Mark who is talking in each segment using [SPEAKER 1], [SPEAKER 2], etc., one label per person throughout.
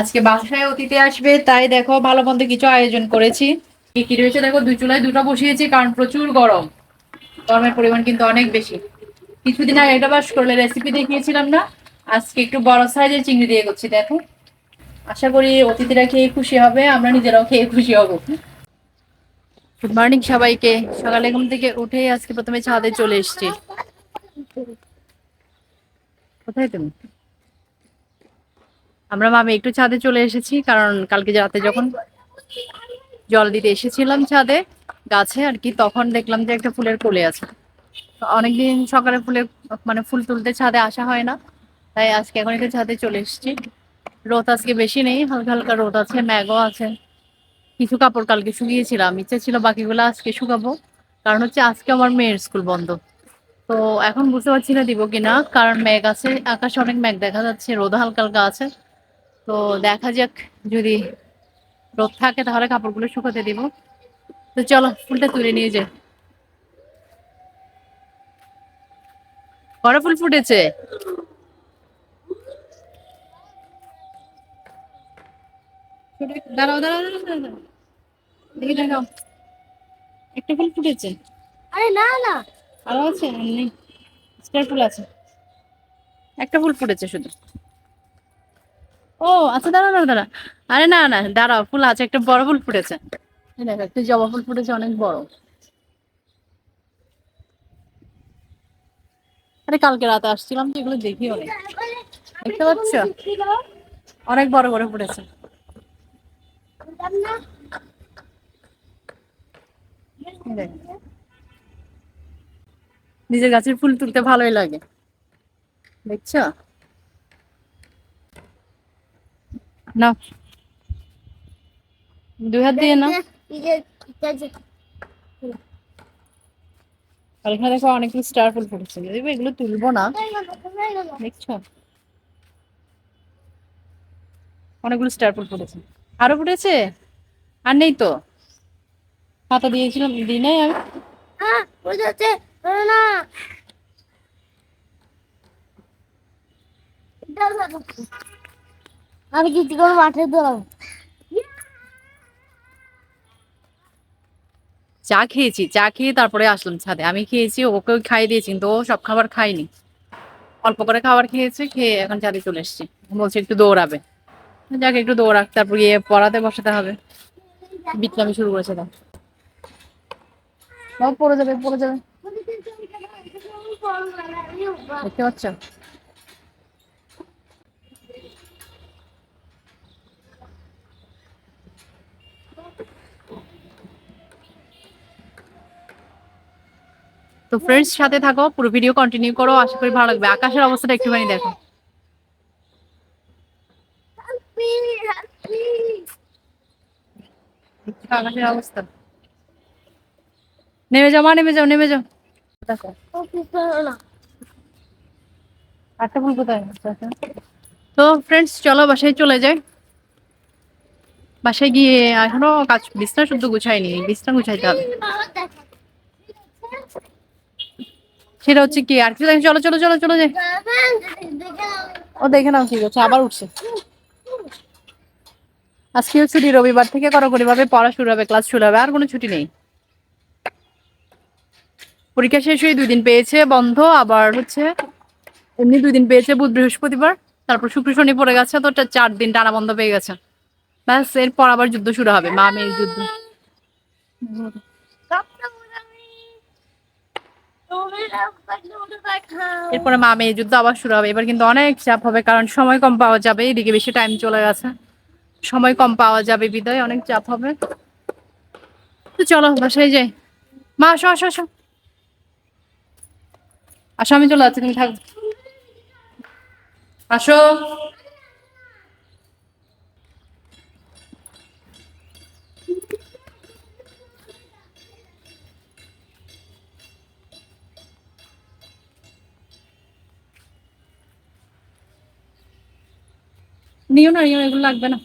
[SPEAKER 1] আজকে বাসায় অতিথি আসবে, তাই দেখো ভালো মন্দ কিছু আয়োজন করেছি। কি কি রয়েছে দেখো, দুই চুলায় দুটো বসিয়েছি, কারণ প্রচুর গরম। গরমের পরিমাণ কিন্তু অনেক বেশি। কিছুদিন আগে একটা বাস করলে রেসিপি দেখিয়েছিলাম না? আজকে একটু বড় সাইজের চিংড়ি দিয়ে করছি, দেখো। আশা করি অতিথিরা খেয়ে খুশি হবে, আমরা নিজেরাও খেয়ে খুশি হব। গুড মর্নিং সবাইকে। সকালে ঘুম থেকে উঠে আজকে প্রথমে ছাদে চলে এসেছি। কোথায় তুমি? আমরা মামি একটু ছাদে চলে এসেছি, কারণ কালকে রাতে যখন জল দিতে এসেছিলাম ছাদে, গাছে আর কি, তখন দেখলাম যে একটা ফুলের কোলে আছে। অনেকদিন সকালে ফুলের মানে ফুল তুলতে ছাদে আসা হয় না, তাই আজকে এখন একটু ছাদে চলে এসেছি। রোদ আজকে বেশি নেই, হালকা হালকা রোদ আছে, ম্যাগও আছে। কিছু কাপড় কালকে শুকিয়েছিলাম, ইচ্ছে ছিল বাকিগুলো আজকে শুকাবো। কারণ হচ্ছে আজকে আমার মেয়ের স্কুল বন্ধ। তো এখন বুঝতে পারছি না দিব কিনা, কারণ মেঘ আছে, আকাশে অনেক মেঘ দেখা যাচ্ছে, রোদ হালকা হালকা আছে। তো দেখা যাক যদি রোদ থাকে তাহলে কাপড়গুলো শুকাতে দিব। তো চলো ফুলটা তুলে নিয়ে যাই। কড়া ফুল ফুটেছে? দাঁড়াও দাঁড়াও দাঁড়াও দাঁড়াও, দাঁড়াও। দেখি দেখাও। একটা ফুল ফুটেছে?
[SPEAKER 2] আরে না না।
[SPEAKER 1] আরও আছে? আর স্টার ফুল আছে। একটা ফুল ফুটেছে শুধু। ও আচ্ছা দাঁড়া দাঁড়া দাঁড়া আরে না না, দাঁড়াও, ফুল আছে, একটা বড় ফুল ফুটেছে। দেখো, একটা জবা ফুল ফুটেছে, অনেক বড়। আরে, কালকে রাতে আসছিলাম তো, এগুলো দেখি অনেক দেখতে পাচ্ছ? অনেক বড় বড় ফুটেছে। নিজের গাছের ফুল তুলতে ভালোই লাগে। দেখছ? না। দুই হাত দিয়ে না? আর এখানে দেখো অনেকগুলো স্টার ফুল ফুটেছে। দেখবে এগুলো তুলবো না দেখছ? অনেকগুলো স্টার ফুল ফুটেছে। আরও ফুটেছে? আর নেই তো? পাতা দিয়েছিলাম দিই নাই আমি।
[SPEAKER 2] না। আমি কিছু করে মাঠে দৌড়াবো
[SPEAKER 1] চা খেয়েছি, চা খেয়ে তারপরে আসলাম ছাদে। আমি খেয়েছি, ওকেও খাইয়ে দিয়েছি, কিন্তু ও সব খাবার খায়নি। অল্প করে খাবার খেয়েছে, খেয়ে এখন ছাদে চলে এসেছি। বলছে একটু দৌড়াবে। যাকে, একটু দৌড়াক, তারপর গিয়ে পড়াতে বসাতে হবে। বিটলামি শুরু করেছে বাবা, পড়ে যাবে পড়ে যাবে। দেখতে পাচ্ছ? তো ফ্রেন্ডস সাথে থাকো পুরো ভিডিও কন্টিনিউ করো আশা করি ভালো লাগবে। আকাশের অবস্থাটা একটুখানি দেখো। নেমে যাও মা নেমে যাও নেমে যাও। কোথায় আচ্ছা, আচ্ছা। তো ফ্রেন্ডস চলো বাসায় চলে যাই। বাসায় গিয়ে এখনও কাজ বিছনা শুদ্ধ গুছাইনি বিছনা গুছাইতে হবে। সেটা হচ্ছে কি? আর কিছু দেখো, চলো চলো চলো চলো যাই। ও দেখে নাও কি করছে আবার উঠছে। আজকেও ছুটি রবিবার থেকে কড়াকড়ি ভাবে পড়া শুরু হবে ক্লাস শুরু হবে আর কোনো ছুটি নেই। পরীক্ষা শেষ হয়ে দুই দিন পেয়েছে বন্ধ আবার হচ্ছে এমনি দুই দিন পেয়েছে বুধ বৃহস্পতিবার তারপর শুক্র শনি পড়ে গেছে তো চার দিন টানা বন্ধ পেয়ে গেছে। ব্যাস এরপর আবার যুদ্ধ শুরু হবে মা মেয়ের যুদ্ধ। এরপরে মা, মেয়ে যুদ্ধ আবার শুরু হবে। এবার কিন্তু অনেক চাপ হবে, কারণ সময় কম পাওয়া যাবে। এদিকে বেশি টাইম চলে গেছে। সময় কম পাওয়া যাবে, বিদায়। অনেক চাপ হবে। তো চলো, বাসায় যাই। মা, আসো আসো আসো। আসো, আমি চলে যাচ্ছি, তুমি থাকো। আসো। দিও না এগুলো লাগবে না।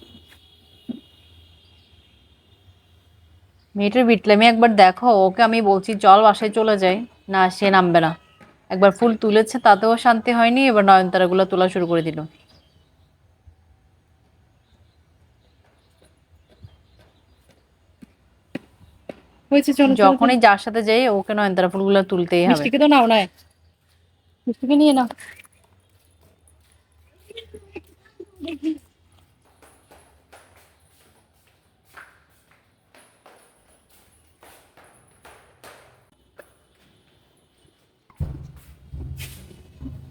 [SPEAKER 1] মেয়েটার বিটলেমি একবার দেখো ওকে আমি বলছি চল বাসায় চলে যাই। না সে নামবে না। একবার ফুল তুলেছে তাতেও শান্তি হয়নি এবার নয়নতারাগুলো তোলা শুরু করে দিল। হয়েছে
[SPEAKER 3] যখনই যার সাথে যাই ওকে নয়নতারা ফুলগুলো তুলতেই হবে।
[SPEAKER 1] মিষ্টিকে তো নাও নয়। মিষ্টিকে নিয়ে নাও।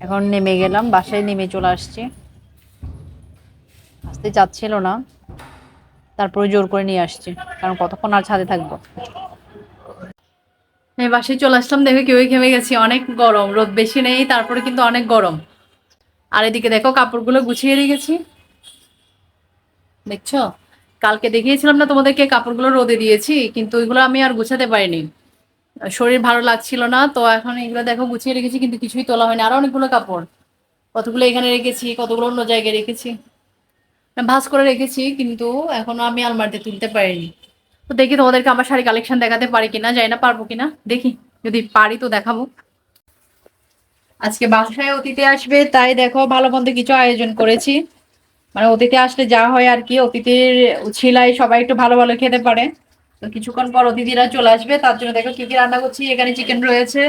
[SPEAKER 3] এখন নেমে গেলাম, বাসায় নেমে চলে আসছি। আসতে চাচ্ছিল না, তারপরে জোর করে নিয়ে আসছি, কারণ কতক্ষণ আর ছাদে থাকব?
[SPEAKER 1] এই বাসায় চলে আসলাম, দেখে কেউই ঘেমে গেছি, অনেক গরম, রোদ বেশি নেই, তারপরে কিন্তু অনেক গরম। আর এদিকে দেখো, কাপড়গুলো গুছিয়ে রেখেছি। দেখছ? কালকে দেখিয়েছিলাম না তোমাদেরকে, কাপড়গুলো রোদে দিয়েছি, কিন্তু ওইগুলো আমি আর গুছাতে পারিনি। শরীর ভালো লাগছিল না, তো এখন এগুলো দেখো গুছিয়ে রেখেছি, কিন্তু কিছুই তোলা হয়নি। আরও অনেকগুলো কাপড়, কতগুলো এখানে রেখেছি, কতগুলো অন্য জায়গায় রেখেছি। ভাঁজ করে রেখেছি, কিন্তু এখনও আমি আলমারিতে তুলতে পারিনি। তো দেখি তোমাদেরকে আমার শাড়ি কালেকশন দেখাতে পারি কিনা যাই না পারব কিনা। দেখি, যদি পারি তো দেখাবো। আজকে বাসায় অতিথি আসবে, তাই দেখো ভালো মন্দ কিছু আয়োজন করেছি। মানে অতিথি আসলে যা হয় আর কি, অতিথির উছিলায় সবাই একটু ভালো ভালো খেতে পারে। তো কিছুক্ষণ পর অতিথিরা চলে আসবে, তার জন্য দেখো কি কি রান্না করছি, এখানে চিকেন রয়েছে।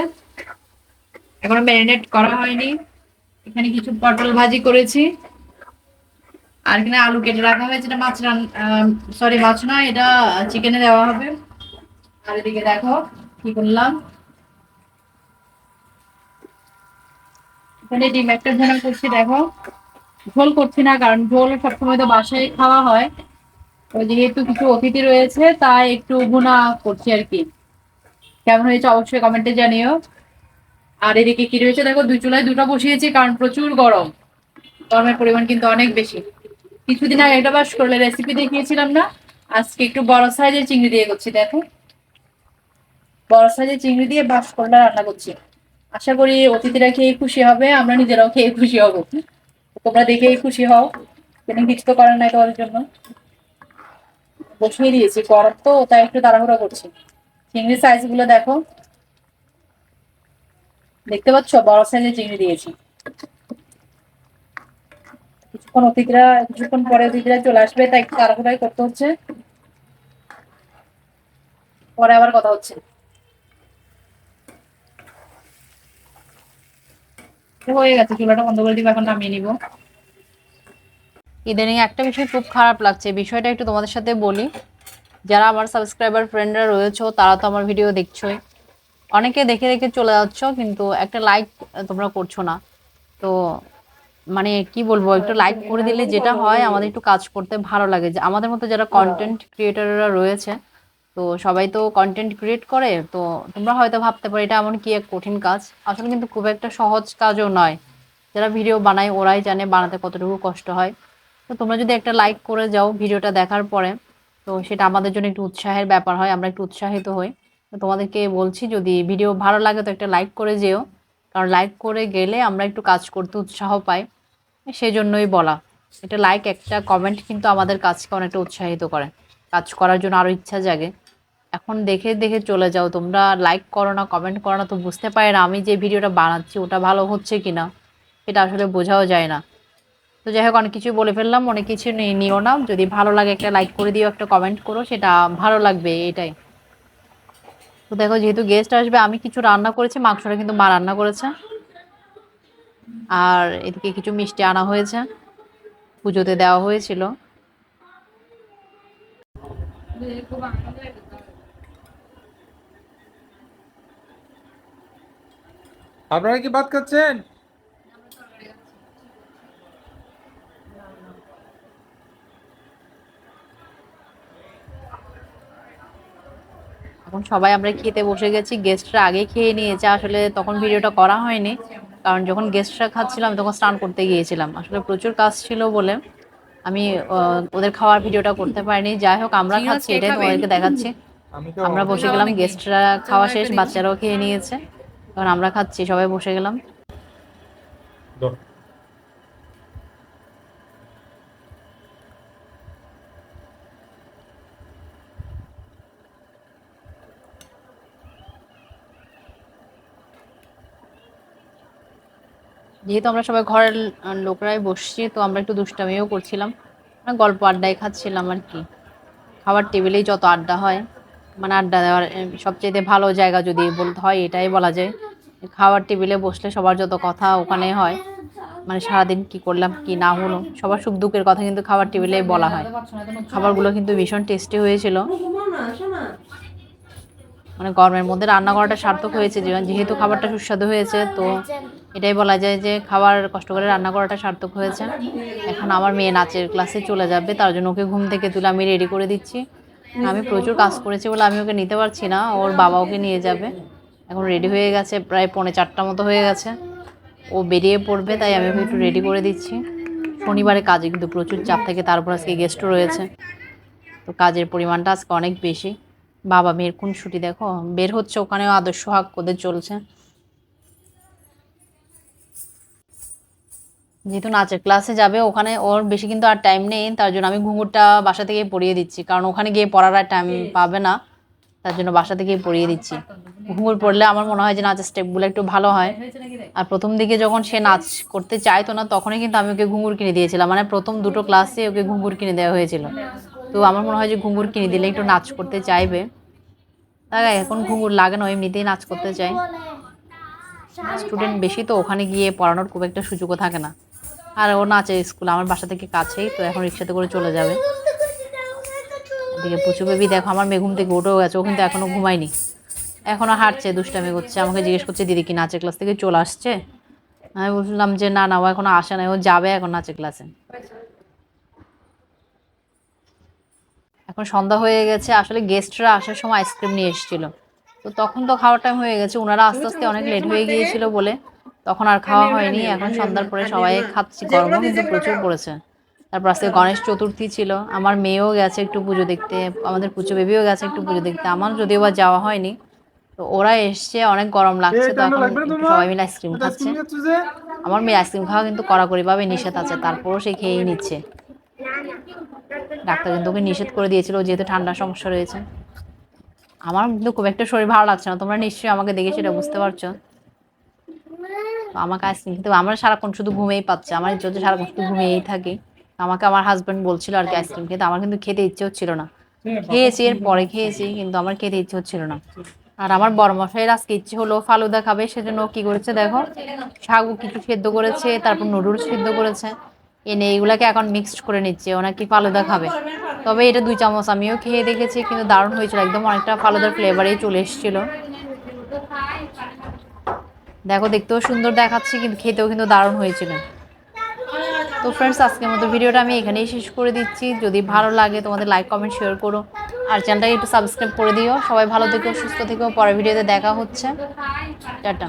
[SPEAKER 1] এখনও ম্যারিনেট করা হয়নি, এখানে কিছু পটল ভাজি করেছি। আর এখানে আলু কেটে রাখা হয়েছে, এটা মাছ রান সরি মাছ না, এটা চিকেনে দেওয়া হবে। আর এদিকে দেখো কি করলাম। এখানে ডিম একটা ঝোনা করছি, দেখো। ঝোল করছি না, কারণ ঝোল সবসময় তো বাসায় খাওয়া হয়। যেহেতু কিছু অতিথি রয়েছে, তাই একটু ভুনা করছি আর কি। কেমন হয়েছে অবশ্যই কমেন্টে জানিও। আর এদিকে কি রয়েছে? দেখো, দুই চুলায় দুটো বসিয়েছি, কারণ প্রচুর গরম। গরমের পরিমাণ কিন্তু অনেক বেশি। কিছুদিন আগে একটা বাস করলে রেসিপি দেখিয়েছিলাম না? আজকে একটু বড় সাইজের চিংড়ি দিয়ে করছি, দেখো। বড় সাইজের চিংড়ি দিয়ে বাস করলে রান্না করছি। আশা করি অতিথিরা খেয়ে খুশি হবে, আমরা নিজেরাও খেয়ে খুশি হব। তোমরা দেখেই খুশি হও। কেন কিছু তো করার নাই তোমাদের জন্য। বসিয়ে দিয়েছি, গরম তো, তাই একটু তাড়াহুড়া করছি। চিংড়ির সাইজগুলো দেখো। দেখতে পাচ্ছ? বড় সাইজের চিংড়ি দিয়েছি। কিছুক্ষণ অতিথিরা, কিছুক্ষণ পরে অতিথিরা চলে আসবে, তাই একটু তাড়াহুড়াই করতে হচ্ছে। পরে আবার কথা হচ্ছে। হয়ে গেছে, চুলাটা বন্ধ করে দিব, এখন নামিয়ে নিব।
[SPEAKER 3] ইদানিং একটা বিষয় খুব খারাপ লাগছে। বিষয়টা একটু তোমাদের সাথে বলি। যারা আমার সাবস্ক্রাইবার ফ্রেন্ডরা রয়েছো, তারা তো আমার ভিডিও দেখছোই। অনেকে দেখে দেখে চলে যাচ্ছ, কিন্তু একটা লাইক তোমরা করছ না। তো মানে কি বলব, একটু লাইক করে দিলে যেটা হয়, আমাদের একটু কাজ করতে ভালো লাগে। যে আমাদের মতো যারা কন্টেন্ট ক্রিয়েটাররা রয়েছে, তো সবাই তো কন্টেন্ট ক্রিয়েট করে, তো তোমরা হয়তো ভাবতে পারো, এটা এমন কি এক কঠিন কাজ? আসলে কিন্তু খুব একটা সহজ কাজও নয়। যারা ভিডিও বানায়, ওরাই জানে বানাতে কতটুকু কষ্ট হয়। তো তোমরা যদি একটা লাইক করে যাও ভিডিওটা দেখার পরে, তো সেটা আমাদের জন্য একটু উৎসাহের ব্যাপার হয়, আমরা একটু উৎসাহিত হই। তো তোমাদেরকে বলছি, যদি ভিডিও ভালো লাগে তো একটা লাইক করে যেও, কারণ লাইক করে গেলে আমরা একটু কাজ করতে উৎসাহ পাই সেই জন্যই বলা। এটা লাইক একটা কমেন্ট কিন্তু আমাদের কাজকে অনেকটা উৎসাহিত করে, কাজ করার জন্য আরও ইচ্ছা জাগে। এখন দেখে দেখে চলে যাও, তোমরা লাইক করো না কমেন্ট করো না, তো বুঝতে পারে না আমি যে ভিডিওটা বানাচ্ছি, ওটা ভালো হচ্ছে কি না সেটা আসলে বোঝাও যায় না। তো যাই হোক, অনেক কিছু বলে ফেললাম, অনেক কিছু নিও না। যদি ভালো লাগে একটা লাইক করে দিও, একটা কমেন্ট করো, সেটা ভালো লাগবে এটাই। তো দেখো, যেহেতু গেস্ট আসবে, আমি কিছু রান্না করেছি, মাংসটা কিন্তু মা রান্না করেছে। আর এদিকে কিছু মিষ্টি আনা হয়েছে, পুজোতে দেওয়া হয়েছিল।
[SPEAKER 4] আপনারা কি ভাত খাচ্ছেন?
[SPEAKER 3] এখন সবাই আমরা খেতে বসে গেছি গেস্টরা আগে খেয়ে নিয়েছে আসলে তখন ভিডিওটা করা হয়নি। কারণ যখন গেস্টরা খাচ্ছিলাম তখন স্নান করতে গিয়েছিলাম। আসলে প্রচুর কাজ ছিল বলে আমি আহ, ওদের খাওয়ার ভিডিওটা করতে পারিনি। যাই হোক আমরা খাচ্ছি এটাই? তোমাদেরকে দেখাচ্ছি। আমরা বসে গেলাম গেস্টরা খাওয়া শেষ বাচ্চারাও খেয়ে নিয়েছে। এখন আমরা খাচ্ছি সবাই বসে গেলাম। যেহেতু আমরা সবাই ঘরের লোকরাই বসছি, তো আমরা একটু দুষ্টামিও করছিলাম। গল্প আড্ডায় খাচ্ছিলাম আর কি। খাবার টেবিলেই যত আড্ডা হয় মানে আড্ডা দেওয়ার সবচেয়ে ভালো জায়গা যদি বলতে হয় এটাই বলা যায়। খাওয়ার টেবিলে বসলে সবার যত কথা ওখানে হয় মানে সারাদিন কি করলাম, কি না হলো, সবার সুখ দুঃখের কথা কিন্তু খাবার টেবিলেই বলা হয়। খাবারগুলো কিন্তু ভীষণ টেস্টি হয়েছিল। মানে গরমের মধ্যে রান্না করাটা সার্থক হয়েছে যেহেতু খাবারটা সুস্বাদু হয়েছে, তো এটাই বলা যায় যে খাবার কষ্ট করে রান্না করাটা সার্থক হয়েছে। এখন আমার মেয়ে নাচের ক্লাসে চলে যাবে, তার জন্য ওকে ঘুম থেকে তুলে আমি রেডি করে দিচ্ছি। আমি প্রচুর কাজ করেছি বলে আমি ওকে নিতে পারছি না, ওর বাবা ওকে নিয়ে যাবে। এখন রেডি হয়ে গেছে, প্রায় পৌনে চারটা মতো হয়ে গেছে। ও বেরিয়ে পড়বে, তাই আমি ওকে একটু রেডি করে দিচ্ছি। শনিবারে কাজে কিন্তু প্রচুর চাপ থাকে, তারপর আজকে গেস্টও রয়েছে। তো কাজের পরিমাণটা আজকে অনেক বেশি। বাবা মেয়ের কোন ছুটি দেখো, বের হচ্ছে ওখানেও আদর্শ হাক ওদের চলছে। যেহেতু নাচের ক্লাসে যাবে ওখানে ওর বেশি কিন্তু আর টাইম নেই তার জন্য আমি ঘুঙুরটা বাসা থেকে পরিয়ে দিচ্ছি। কারণ ওখানে গিয়ে পড়ার আর টাইম পাবে না তার জন্য বাসা থেকেই পরিয়ে দিচ্ছি। ঘুঙুর পড়লে আমার মনে হয় যে নাচের স্টেপগুলো একটু ভালো হয়। আর প্রথম দিকে যখন সে নাচ করতে চাইতো না তখনই কিন্তু আমি ওকে ঘুঙুর কিনে দিয়েছিলাম। মানে প্রথম দুটো ক্লাসে ওকে ঘুঙুর কিনে দেওয়া হয়েছিল। তো আমার মনে হয় যে ঘুঙুর কিনে দিলে একটু নাচ করতে চাইবে। তাই এখন ঘুঙুর লাগে না এমনিতেই নাচ করতে চাই স্টুডেন্ট বেশি তো ওখানে গিয়ে পড়ানোর খুব একটা সুযোগও থাকে না। আর ও নাচে স্কুল, আমার বাসা থেকে কাছেই, তো এখন রিক্সাতে করে চলে যাবে। এদিকে পুচু বেবি, দেখো আমার মেয়ে ঘুম থেকে উঠেও গেছে, ও কিন্তু এখনও ঘুমায়নি। এখনও হাঁটছে, দুষ্টামি করছে। আমাকে জিজ্ঞেস করছে, দিদি কি নাচের ক্লাস থেকে চলে আসছে? আমি বললাম যে, না না, ও এখনও আসে না ও যাবে এখন নাচের ক্লাসে। এখন সন্ধ্যা হয়ে গেছে, আসলে গেস্টরা আসার সময় আইসক্রিম নিয়ে এসেছিল। তো তখন তো খাওয়ার টাইম হয়ে গেছে ওনারা আস্তে আস্তে অনেক লেট হয়ে গিয়েছিল বলে। তখন আর খাওয়া হয়নি এখন সন্ধ্যার পরে সবাই খাচ্ছি গরমও কিন্তু প্রচুর পড়েছে। তারপর আজকে গণেশ চতুর্থী ছিল আমার মেয়েও গেছে একটু পুজো দেখতে আমাদের পুজো বেবিও গেছে একটু পুজো দেখতে আমার যদিও বা যাওয়া হয়নি তো ওরা এসছে অনেক গরম লাগছে তো এখন সবাই মিলে আইসক্রিম খাচ্ছে। আমার মেয়ে আইসক্রিম খাওয়া কিন্তু কড়াকড়িভাবে নিষেধ আছে তারপরও সে খেয়েই নিচ্ছে। ডাক্তার কিন্তু ওকে নিষেধ করে দিয়েছিল যেহেতু ঠান্ডার সমস্যা রয়েছে। আমার কিন্তু খুব একটা শরীর ভালো লাগছে না তোমরা নিশ্চয়ই আমাকে দেখে সেটা বুঝতে পারছ। আমাকে আইসক্রিম খেতে আমার সারাক্ষণ শুধু ঘুমেই পাচ্ছে। আমার ইচ্ছে সারাক্ষণ শুধু ঘুমিয়েই থাকি। আমাকে আমার হাজব্যান্ড বলছিল আর কি আইসক্রিম খেতে। আমার কিন্তু খেতে ইচ্ছে হচ্ছিল না। খেয়েছি এর পরে খেয়েছি, কিন্তু আমার খেতে ইচ্ছে হচ্ছিল না। আর আমার বড় মশাইয়ের আজকে ইচ্ছে হলো ফালুদা খাবে, সেজন্য কি করেছে দেখো? সাগু কিছু সেদ্ধ করেছে, তারপর নুডলস সেদ্ধ করেছে। এনে এইগুলাকে এখন মিক্সড করে নিচ্ছে। ও নাকি ফালুদা খাবে। তবে এটা দুই চামচ আমিও খেয়ে দেখেছি, কিন্তু দারুণ হয়েছিল। একদম অনেকটা ফালুদার ফ্লেভারেই চলে এসেছিল। দেখো, দেখতেও সুন্দর দেখাচ্ছে, কিন্তু খেতেও কিন্তু দারুণ হয়েছিল। তো ফ্রেন্ডস আজকের মতো ভিডিওটা আমি এখানেই শেষ করে দিচ্ছি। যদি ভালো লাগে, তোমাদের লাইক কমেন্ট শেয়ার করো। আর চ্যানেলটাকে একটু সাবস্ক্রাইব করে দিও। সবাই ভালো থেকো, সুস্থ থেকো। পরের ভিডিওতে দেখা হচ্ছে। টাটা।